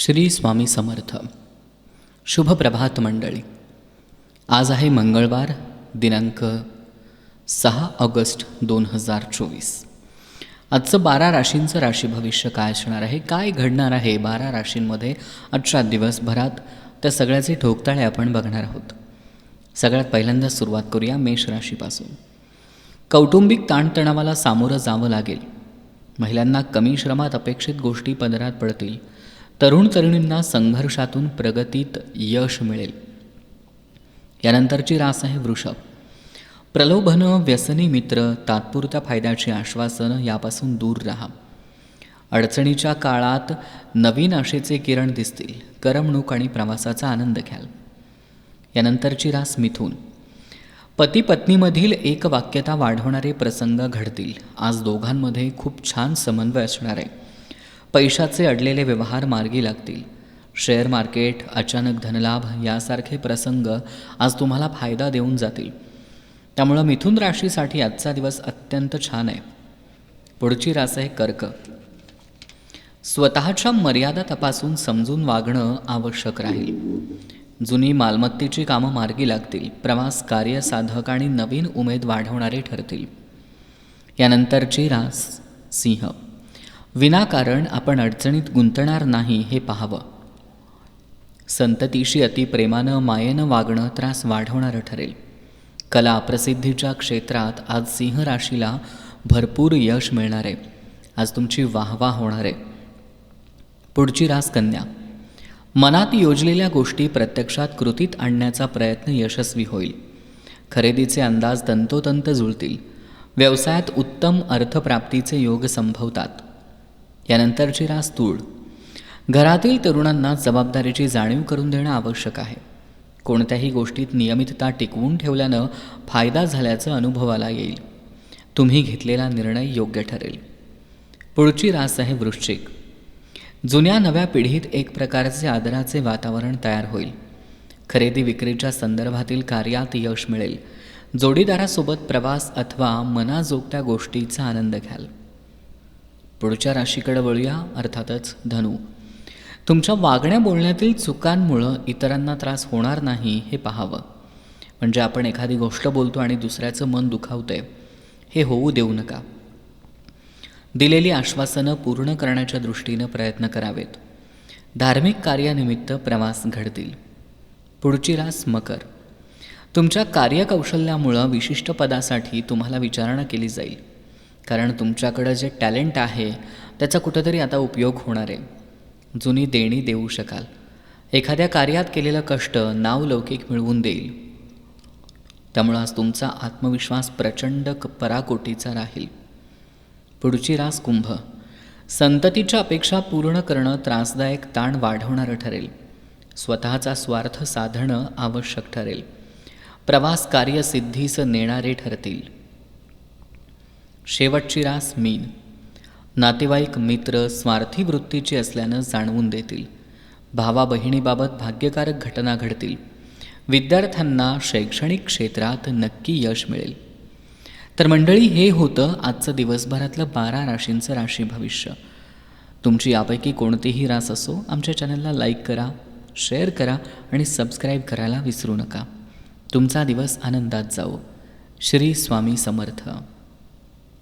श्री स्वामी समर्थ. शुभ प्रभात मंडळी. आज आहे मंगळवार दिनांक सहा ऑगस्ट दोन हजार चोवीस. आजचं बारा राशींचं राशी भविष्य काय असणार आहे? काय घडणार आहे? बारा राशींमध्ये आजच्या दिवसभरात त्या सगळ्याचे ठोकताळे आपण बघणार आहोत. सगळ्यात पहिल्यांदा सुरुवात करूया मेष राशीपासून. कौटुंबिक ताणतणावाला सामोरं जावं लागेल. महिलांना कमी श्रमात अपेक्षित गोष्टी पदरात पडतील. तरुण तरुणींना संघर्षातून प्रगतीत यश मिळेल. यानंतरची रास आहे वृषभ. प्रलोभनं व्यसनी मित्र तात्पुरत्या फायद्याची आश्वासनं यापासून दूर राहा. अडचणीच्या काळात नवीन आशेचे किरण दिसतील करमणूक आणि प्रवासाचा आनंद घ्याल. यानंतरची रास मिथून. पती पत्नीमधील एक वाक्यता वाढवणारे प्रसंग घडतील. आज दोघांमध्ये खूप छान समन्वय असणार आहे. पैशाचे अडलेले व्यवहार मार्गी लागतील. शेअर मार्केट अचानक धनलाभ यासारखे प्रसंग आज तुम्हाला फायदा देऊन जातील. त्यामुळं मिथुन राशीसाठी आजचा दिवस अत्यंत छान आहे. पुढची रास आहे कर्क. स्वतःच्या मर्यादा तपासून समजून वागणं आवश्यक राहील. जुनी मालमत्तेची कामं मार्गी लागतील. प्रवास कार्यसाधक आणि नवीन उमेद वाढवणारे ठरतील. यानंतरची रास सिंह. विनाकारण आपण अडचणीत गुंतणार नाही हे पाहावं. संततीशी अतिप्रेमानं मायेनं वागणं त्रास वाढवणारं ठरेल. कला प्रसिद्धीच्या क्षेत्रात आज सिंह राशीला भरपूर यश मिळणार. आहे आज तुमची वाहवा होणार. आहे पुढची रास कन्या. मनात योजलेल्या गोष्टी प्रत्यक्षात कृतीत आणण्याचा प्रयत्न यशस्वी होईल. खरेदीचे अंदाज तंतोतंत जुळतील. व्यवसायात उत्तम अर्थप्राप्तीचे योग संभवतात. यानंतरची रास तूळ घरातील तरुणांना जबाबदारीची जाणीव करून देणं आवश्यक आहे. कोणत्याही गोष्टीत नियमितता टिकवून ठेवल्यानं फायदा झाल्याचं अनुभवाला येईल. तुम्ही घेतलेला निर्णय योग्य ठरेल. पुढची रास आहे वृश्चिक. जुन्या नव्या पिढीत एक प्रकारचे आदराचे वातावरण तयार होईल. खरेदी विक्रीच्या संदर्भातील कार्यात यश मिळेल. जोडीदारासोबत प्रवास अथवा मनाजोगत्या गोष्टीचा आनंद घ्याल. पुढच्या राशीकडे वळूया अर्थातच धनु. तुमच्या वागण्या बोलण्यातील चुकांमुळं इतरांना त्रास होणार नाही हे पाहावं. म्हणजे आपण एखादी गोष्ट बोलतो आणि दुसऱ्याचं मन दुखावतंय हे होऊ देऊ नका. दिलेली आश्वासनं पूर्ण करण्याच्या दृष्टीनं प्रयत्न करावेत. धार्मिक कार्यानिमित्त प्रवास घडतील. पुढची रास मकर. तुमच्या कार्यकौशल्यामुळं विशिष्ट पदासाठी तुम्हाला विचारणा केली जाईल. कारण तुमच्याकडं जे टॅलेंट आहे त्याचा कुठंतरी आता उपयोग होणार आहे. जुनी देणी देऊ शकाल. एखाद्या कार्यात केलेलं कष्ट नावलौकिक मिळवून देईल. त्यामुळं आज तुमचा आत्मविश्वास प्रचंड क- पराकोटीचा राहील. पुढची रास कुंभ. संततीच्या अपेक्षा पूर्ण करणं त्रासदायक ताण वाढवणारं ठरेल. स्वतःचा स्वार्थ साधणं आवश्यक ठरेल. प्रवास कार्यसिद्धीस नेणारे ठरतील. शेवटची रास मीन. नातेवाईक मित्र स्वार्थी वृत्तीची असल्यानं जाणवून देतील. भावा बहिणीबाबत भाग्यकारक घटना घडतील. विद्यार्थ्यांना शैक्षणिक क्षेत्रात नक्की यश मिळेल. तर मंडळी हे होतं आजचं दिवसभरातलं बारा राशींचं राशी भविष्य. तुमची यापैकी कोणतीही रास असो आमच्या चॅनलला लाईक करा शेअर करा आणि सबस्क्राईब करायला विसरू नका. तुमचा दिवस आनंदात जाओ श्री स्वामी समर्थ.